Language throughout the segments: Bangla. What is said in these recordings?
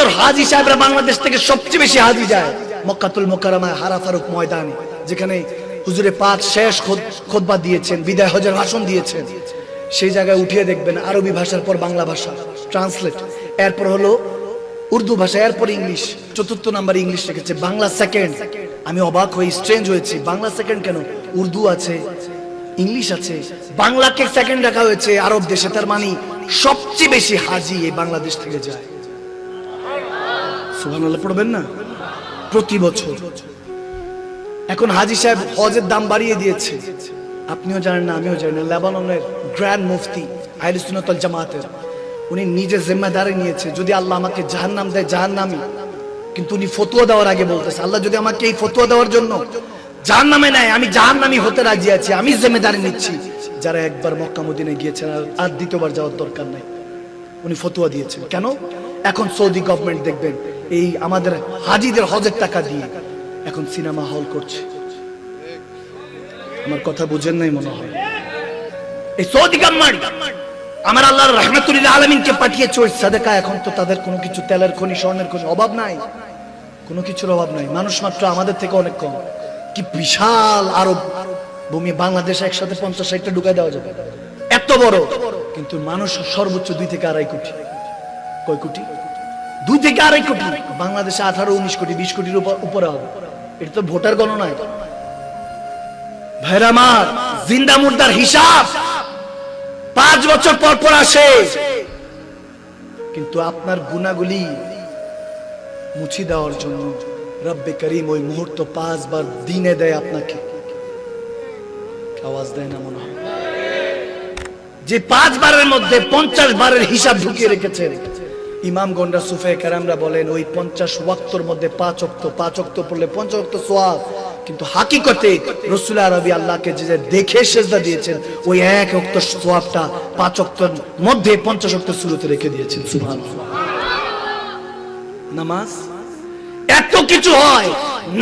বছর হাজি সাহেবরা বাংলাদেশ থেকে সবচেয়ে বেশি হাজি যায়। মক্কাতুল মোকারমায় হারা ফারুক ময়দানে, যেখানে হুজুরে পাক শেষ খোদবা দিয়েছেন, বিদায় হজের ভাষণ দিয়েছেন। সেই জায়গায় উঠিয়ে দেখবেন আরবি ভাষার পর বাংলা ভাষা ট্রান্সলেট এরপর হলো উর্দু ভাষা, এরপর ইংলিশ। চতুর্থ নাম্বার ইংলিশ রেখেছে বাংলা সেকেন্ড আমি অবাক হয়ে স্ট্রেঞ্জ হয়েছি, বাংলা সেকেন্ড কেন? উর্দু আছে, ইংলিশ আছে, বাংলাকে সেকেন্ড রাখা হয়েছে আরব দেশে, তার মানে সবচেয়ে বেশি হাজি এই বাংলাদেশ থেকে যায়। পড়বেন না? প্রতি বছর। এখন হাজি সাহেব হজের দাম বাড়িয়ে দিয়েছে। আপনিও জানেন না, আমিও জানি না। লেবাননের গ্র্যান্ড মুফতি আহলে সুন্নাতুল জামাতের, উনি নিজে জিম্মেদারি নিয়েছে। যদি আল্লাহ আমাকে জাহান্নাম দেয়, জাহান্নামি। কিন্তু উনি ফতুয়া দেওয়ার আগে বলতেছে, আল্লাহ যদি আমাকে এই ফতুয়া দেওয়ার জন্য জাহান্নামে নেয়, আমি জাহান্নামি হতে রাজি আছি, আমি জিম্মেদারি নিচ্ছি। যারা একবার মক্কা মদিনে গিয়েছেন আর দ্বিতীয়বার যাওয়ার দরকার নাই। উনি ফতুয়া দিয়েছেন। কেন? এখন সৌদি গভর্নমেন্ট দেখবেন এই আমাদের হাজিদের হজের টাকা দিয়ে এখন সিনেমা হল করছে। আমার কথা বুঝেন নাই মনে হয়। এই সৌদি গভর্নমেন্ট আমার আল্লাহর রহমতুল্লাহ আলমিনকে পাঠিয়েছে ওই সাদেকা, এখন তো তাদের কোনো কিছু তেলের খনি, স্বর্ণের খনি অভাব নাই। কোনো কিছুর অভাব নাই। মানুষ মাত্র আমাদের থেকে অনেক কম। কি বিশাল আরব ভূমি, বাংলাদেশ একসাথে পঞ্চাশ ষাটটা ঢুকাই দেওয়া যাবে। এত বড়। কিন্তু মানুষ সর্বোচ্চ দুই থেকে আড়াই কোটি। কয় কোটি? দুই থেকে আড়াই কোটি। বাংলাদেশে আঠারো, উনিশ কোটি, বিশ কোটির উপরে হবে। এটা তো ভোটার গণনায় ভাইরা আমার, জিন্দা মুর্দার হিসাব পাঁচ বছর পর পর আসে। কিন্তু আপনার গুণাগুলি মুছি দেওয়ার জন্য রব্বে করিম ওই মুহূর্ত পাঁচবার দিনে দেয় আপনাকে। আওয়াজ দেয় না মনে হয়। যে পাঁচ বারের মধ্যে পঞ্চাশ বারের হিসাব ঢুকিয়ে রেখেছেন। ইমাম গন্ডা সুফে কারামরা বলেন, ওই পঞ্চাশ ওয়াক্তর মধ্যে পাঁচ অক্ত পাঁচ অক্ত পড়লে পঞ্চাশ অক্ত সোয়াব। কিন্তু হাকিকতে রসুল আরবি আল্লাহকে যে দেখে সেজদা দিয়েছেন, ওই এক অক্ত সোয়াবটা পাঁচ অক্তর মধ্যে পঞ্চাশ অক্ত শুরুতে রেখে দিয়েছেন সুভান নামাজ? এত কিছু হয়,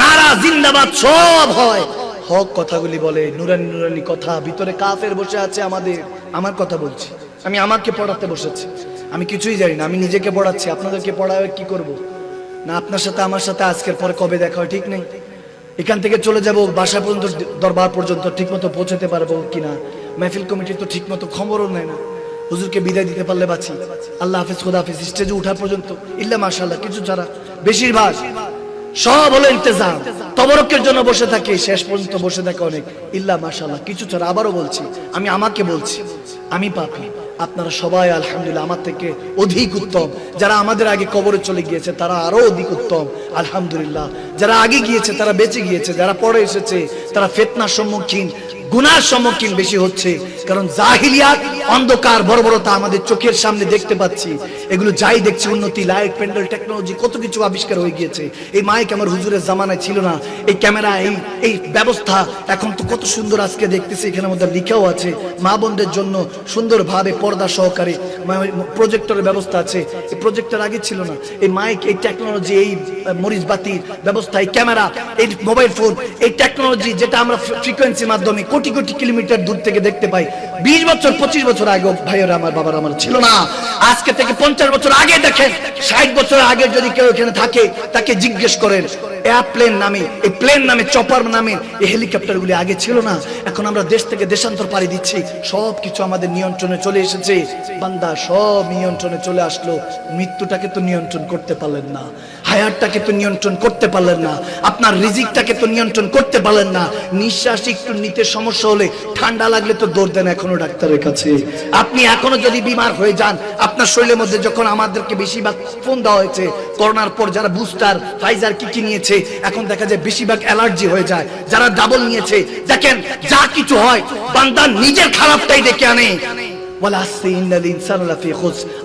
নারা, জিন্দাবাদ, সব হয়। হক কথাগুলি বলে, নুরানি নুরানি কথা, ভিতরে কাফের বসে আছে আমাদের, আমার কথা বলছি। আমি আমাকে পড়াতে বসেছি। আমি কিছুই জানি না, আমি নিজেকে পড়াচ্ছি। আপনাদেরকে পড়াবে কি করব? না, আপনার সাথে, আমার সাথে আজকের পরে কবে দেখা হয় ঠিক নেই। এখান থেকে চলে যাব, বাসা পর্যন্ত, দরবার পর্যন্ত ঠিক মতো পৌঁছাতে পারব কিনা? মেহফিল কমিটি তো ঠিক মতো খবরও নেয় না। হুজুরকে বিদায় দিতে পারলে বাঁচি। আল্লাহ হাফিজ, খোদা হাফিজ। স্টেজে উঠার পর্যন্ত, ইল্লা মাশাআল্লাহ, কিছু ছাড়া। বেশিরভাগ সব হলো ইন্তজাম। তবরকের জন্য বসে থাকে, শেষ পর্যন্ত বসে থাকে অনেক। ইল্লা মাশাআল্লাহ, কিছু ছাড়া। আবারও বলছি, আমি আমাকে বলছি, আমি পাপি। আপনারা সবাই আলহামদুলিল্লাহ আমার থেকে অধিক উত্তম। যারা আমাদের আগে কবরে চলে গিয়েছে, তারা আরও অধিক উত্তম। আলহামদুলিল্লাহ। যারা আগে গিয়েছে, তারা বেঁচে গিয়েছে। যারা পরে এসেছে, তারা ফেতনার সম্মুখীন, গুনার সম্মুখীন বেশি হচ্ছে। কারণ জাহিলিয়াত অন্ধকার বর্বরতা আমাদের চোখের সামনে দেখতে পাচ্ছি। এগুলো যাই দেখছি, উন্নতি লাইট প্যান্ডেল টেকনোলজি কত কিছু আবিষ্কার হয়ে গিয়েছে। এই মাইক আমার হুজুরের জামানায় ছিল না। এই ক্যামেরা এই এই ব্যবস্থা এখন তো কত সুন্দর আজকে দেখতেছি এখানের মধ্যে লিখাও আছে। মা বোনদের জন্য সুন্দরভাবে পর্দা সহকারে প্রজেক্টরের ব্যবস্থা আছে। এই প্রজেক্টর আগে ছিল না। এই মাইক এই টেকনোলজি এই মরিচ বাতির ব্যবস্থা, এই ক্যামেরা এই মোবাইল ফোন এই টেকনোলজি যেটা আমরা ফ্রিকোয়েন্সির মাধ্যমে কোটি কোটি কিলোমিটার দূর থেকে দেখতে পাই। বিশ বছর, পঁচিশ বছর আগে ভাইয়েরা আমার, বাবার আমার ছিল না। আজকে থেকে পঞ্চাশ বছর আগে দেখেন, ষাট বছর আগে যদি কেউ এখানে থাকে, তাকে জিজ্ঞেস করেন, এয়ারপ্লেন নামে, এই প্লেন নামে, চপার নামে, এই হেলিকপ্টার গুলি আগে ছিল না? এখন আমরা দেশ থেকে দেশান্তর পাড়ি দিচ্ছি। সব কিছু আমাদের নিয়ন্ত্রণে চলে এসেছে। বান্দা সব নিয়ন্ত্রণে চলে আসলো। মৃত্যুটাকে তো নিয়ন্ত্রণ করতে পারলেন না। হায়ারটাকে তো নিয়ন্ত্রণ করতে পারলেন না, আপনার রিজিকটাকে তো নিয়ন্ত্রণ করতে পারলেন না, নিঃশ্বাস একটু নিতে সমস্যা হলে ঠান্ডা লাগলে তো দৌড় দেন এখনও ডাক্তারের কাছে। আপনি এখনও যদি বিমার হয়ে যান, আপনার শরীরের মধ্যে যখন আমাদেরকে বেশিরভাগ ফোন দেওয়া হয়েছে, করোনার পর যারা বুস্টার ফাইজার কি কি নিয়েছে, এখন দেখা যায় বেশিরভাগ অ্যালার্জি হয়ে যায়, যারা ডাবল নিয়েছে, দেখেন যা কিছু হয়, বান্দা নিজের খারাপটাই ডেকে আনে।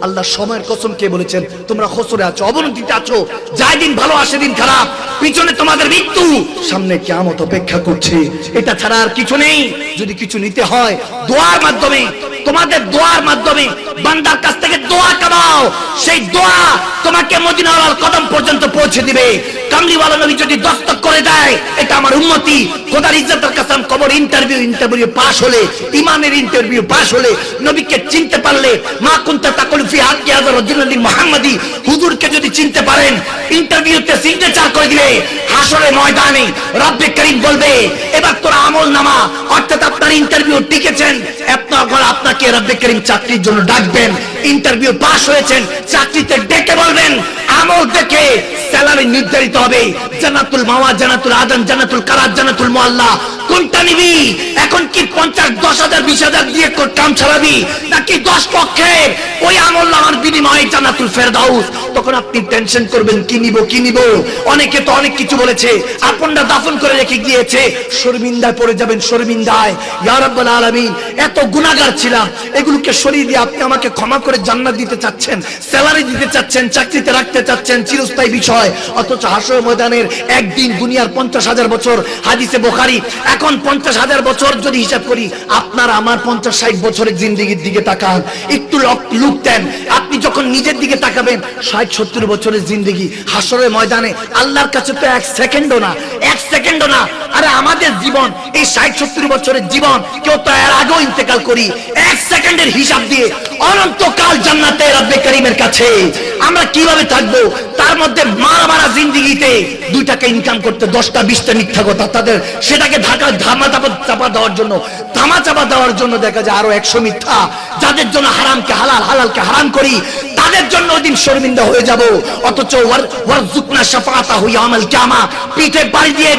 আল্লাহ সময়ের কসম কে বলেছেন, তোমরা খসরে আছো, অবনতিতে আছো, যাই দিন ভালো, আসে দিন খারাপ, পিছনে তোমাদের মৃত্যু। সামনে কিয়ামত অপেক্ষা করছে, এটা ছাড়া আর কিছু নেই। যদি কিছু নিতে হয়, দোয়ার মাধ্যমে, তোমাদের দোয়ার মাধ্যমে, বান্দার কাছ থেকে দোয়া কামাও। সেই দোয়া তোমাকে মদিনাওয়ালার কদম পর্যন্ত পৌঁছে দিবে। কামলিওয়ালা নবী যদি দস্তক করে দেয়, এটা আমার উন্মতি খোদার ইজ্জতের কাসম কবর ইন্টারভিউ ইন্টারভিউ পাস হলে, ইমানের ইন্টারভিউ পাস হলে, নবীকে চিনতে পারলে, মা কুনতা রাজুলুল্লাহ মুহাম্মাদি, হুজুরকে যদি চিনতে পারেন ইন্টারভিউতে সিগনেচার করে দিলে ময়দানে রব্বে করিম বলবে, এবার তোর আমল নামা, অর্থাৎ আপনার ইন্টারভিউ টিকেছেন আপনার আপনাকে রব্বে করিম চাকরির জন্য ডাকবেন ইন্টারভিউ পাস হয়েছেন, চাকরিতে ডেকে বলবেন, আমল দেখে স্যালারি নির্ধারিত হবে। জান্নাতুল মাওয়া জান্নাতুল আদম জান্নাতুল কারাত জান্নাতুল মুআল্লা। কোনটা নিবি? এখন কি পঞ্চাশ, দশ হাজার, বিশ হাজার দিয়ে কাম ছাড়াবি নাকি দশ পক্ষে? ওই আমল আমার বিনিময়ে জান্নাতুল ফেরদাউস। তখন আপনি টেনশন করবেন, কি নিব কি নিব? অনেকে তো অনেক কিছু বলেছে আপনারা দাফন করে রেখে গিয়েছে। শর্মিন্দায় পড়ে যাবেন, শর্মিন্দায়। ইয়া রাব্বাল এত গুনাহগার ছিলাম এগুলোকে সরিয়ে দিয়ে আপনি আমাকে ক্ষমা করে জান্নাত দিতে চাচ্ছেন স্যালারি দিতে চাচ্ছেন, চাকরিতে রাখতে চাচ্ছেন, চিরস্থায়ী বিষয়। অথচ হাসর ময়দানের একদিন দুনিয়ার পঞ্চাশ হাজার বছর, হাদিসে বোখারি এখন পঞ্চাশ হাজার বছর যদি হিসাব করি, আপনার আমার পঞ্চাশ ষাট বছরের জিন্দিগির দিকে তাকান। একটু লুক দেন। আপনি যখন নিজের দিকে তাকাবেন, ষাট, সত্তর বছরের জিন্দিগি হাসরের ময়দানে আল্লাহর কাছে তো এক সেকেন্ডও না, এক সেকেন্ডও না। আরে আমাদের জীবন, এই ষাট, সত্তর বছরের জীবন, কেউ তো এর আগেও ইন্তেকাল করি। এক সেকেন্ডের হিসাব দিয়ে অনন্তকাল জান্নাতে রব্বে করিমের কাছে। আমরা কীভাবে থাকব? তার মধ্যে মারা মারা জিন্দিগিতে দুই টাকা ইনকাম করতে, দশটা, বিশটা মিথ্যা কথা, তাদের সেটাকে ঢাকা ধামা চাপা চাপা দেওয়ার জন্য ধামা চাপা দেওয়ার জন্য দেখা যায় আরও একশো মিথ্যা। যাদের জন্য হারামকে হালাল, হালালকে হারাম করি, তাদের জন্য ওই দিন শর্মিন্দা হয়ে যাব। অথচ ওয়ারজুকনা হুই পিঠে দিয়ে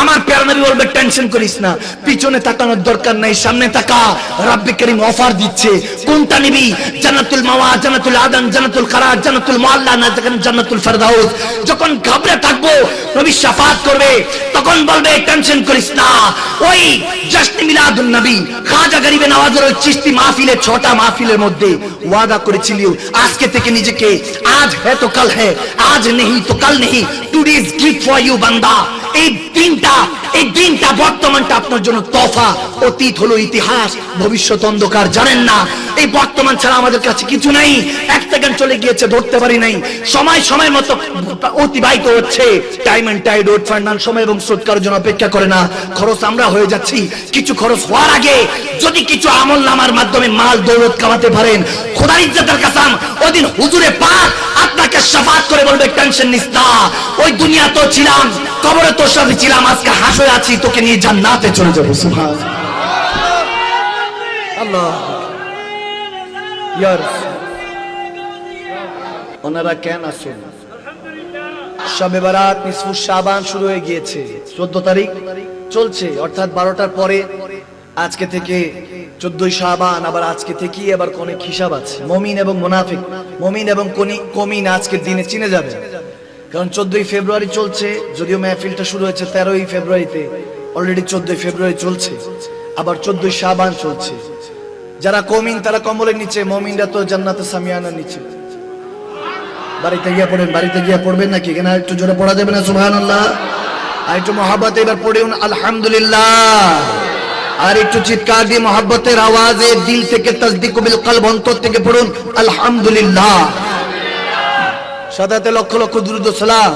আমার বলবে টেনশন করিস না। পিছনে তাকানোর দরকার নাই, সামনে তাকা। রাব্বি করিম অফার দিচ্ছে। কোনটা নিবি? জান্নাতুল মাওয়া, জান্নাতুল আদন, জান্নাতুল কারার জান্নাতুল মুআল্লা, না জান্নাতুল ফেরদাউস। যখন ঘাবড়ে থাকব, নবী শাফাত করবে, তখন বলবে টেনশন করিস না। ওই জাশনে মিলাদুন নবী আজকে থেকে নিজেকে আজ তো কাল আজ নেই তো কাল নেই বান্দা। এই দিনটা এই দিনটা বর্তমানটা আপনার জন্য তফা, অতীত হলো ইতিহাস, ভবিষ্যৎ অন্ধকার, জানেন না? এই বর্তমান ছাড়া আমাদের কাছে কিছু নাই। এক সেকেন্ড চলে গিয়েছে, ধরতে পারি নাই। সময় সময় মতো অতিবাহিত হচ্ছে। Time and tide wait for none সময় এবং স্রোত কারোর জন্য অপেক্ষা করে না। খরচ আমরা হয়ে যাচ্ছি। কিছু খরচ হওয়ার আগে যদি কিছু আমল নামার মাধ্যমে মাল, দৌলত কামাতে পারেন, খোদার ইজ্জতের কাসাম, ওদিন হুজুরে পাক আপনাকে সাফাত করে বলবে, টেনশন নিস না। ওই দুনিয়া তো ছিলাম, কবরে তোর সাথে ছিলাম, আজকে হাসে আছি, তোকে নিয়ে জান্নাতে চলে যাব সুবহান আল্লাহ। ওনারা কেন আসেন? সবে বারাত নিসফু শাবান শুরু হয়ে গিয়েছে। চোদ্দ তারিখ চলছে, অর্থাৎ বারোটার পরে আজকে থেকে চোদ্দই শাবান, আবার আজকে থেকে আবার অনেক হিসাব আছে। মমিন এবং মোনাফিক, মমিন এবং কোনি- কমিন আজকের দিনে চিনে যাবে। কারণ চোদ্দই ফেব্রুয়ারি চলছে, যদিও মেহফিলটা শুরু হয়েছে তেরোই ফেব্রুয়ারিতে, অলরেডি চোদ্দই ফেব্রুয়ারি চলছে, আবার চোদ্দই শাবান চলছে। যারা কমিন, তারা কম্বলের নিচে, মমিনরা তো জান্নাতে, সামিয়ানার নিচে। বাড়িতে গিয়ে পড়েন, বাড়িতে গিয়ে পড়বেন নাকি? এখানে একটু জোরে পড়া যাবে না সুবহান আল্লাহ আর একটু মহাব্বত এবার পড়ুন আলহামদুলিল্লাহ। আর একটু চিৎকার দিয়ে মহাব্বতের আওয়াজে দিল থেকে তসদিক বিল কলব অন্তর থেকে পড়ুন, আলহামদুলিল্লাহ। সাদাতে লক্ষ লক্ষ দুরুদ সালাম।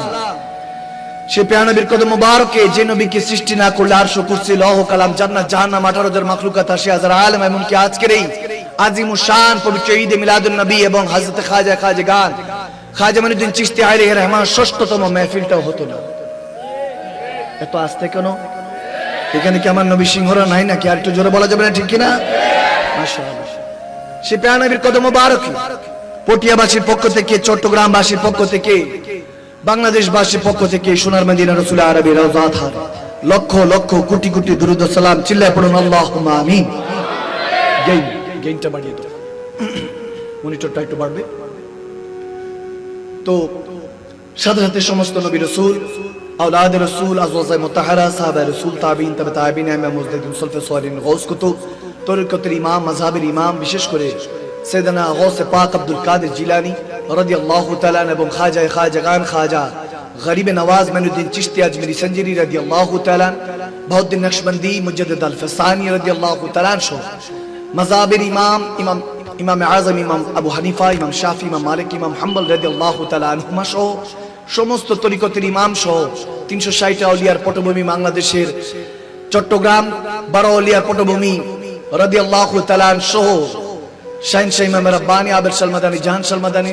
সে পেয়ানবীর কদম মুবারকে যে নবীকে সৃষ্টি না করলে আর কুরসি লহ কালাম, জান্নাত, জাহান্নাম আঠারো হাজার মাখলুকাত আশি হাজার আলম, এমনকি আজকের এই আজিম শান পবিত্র ঈদে মিলাদুন নবী এবং হযরত খাজা খাজা গান, খাজা মনিউদ্দিন চিশতি আলাইহির রহমান ষষ্ঠতম মেহফিলটাও হতো না। এত আসতে কেন? এখানে কি আমার নবী সিংহরা নাই নাকি? আর একটু জোরে বলা যাবে না, ঠিক কিনা? মাশাআল্লাহ। সে পেয়ানবীর কদম মুবারক, পটিয়াবাসীর পক্ষ থেকে, চট্টগ্রামবাসীর পক্ষ থেকে বাংলাদেশবাসীর পক্ষ থেকে সোনার মদিনা রসুল আরবি রওজাত লক্ষ লক্ষ, কোটি কোটি দুরুদ সালাম চিল্লায় পড়ুন, আল্লাহুম্মা আমিন। গেইন, গেইনটা বাড়িয়ে দাও। মনিটরটা একটু বাড়বে। তো, সাথে সাথে সমস্ত নবী রসুল, আওলাদ রসুল আজওয়াজায়ে মুতাহারা সাহাবা রসুল তাবিন তবে তাবিন ইমাম মুজদ্দিদ সুলফে সোয়ালিন গৌস কুতুব তরিকতের ইমাম মাযহাবের ইমাম, বিশেষ করে সৈয়দনা গৌস পাক আব্দুল কাদের জিলানী রাদিয়াল্লাহু তাআলা এবং খাজা খাজাগান খাজা গরিব নওয়াজ মেনুদ্দিন চিশতি আজমিরি সঞ্জরি রাদিয়াল্লাহু তাআলা বহুদ্দিন নকশবন্দি মুজদ্দিদ আল ফসানি রাদিয়াল্লাহু তাআলা সহ মাযহাবের ইমাম ইমাম ইমাম আজম, ইমাম আবু হানিফা, ইমাম শাফি, ইমাম মালিক, ইমাম হাম্বল রাদিয়াল্লাহু তাআলা আনহুমা সহ সমস্ত তরিকতের ইমাম সহ তিনশো ষাটটা অলিয়ার পটভূমি বাংলাদেশের চট্টগ্রাম, বারো অলিয়ার পটভূমি রাদি আল্লাহ তালান সহ শাহিন শাহিম রাব্বানি আবেদ সালমাদানি, জাহান সালমাদানি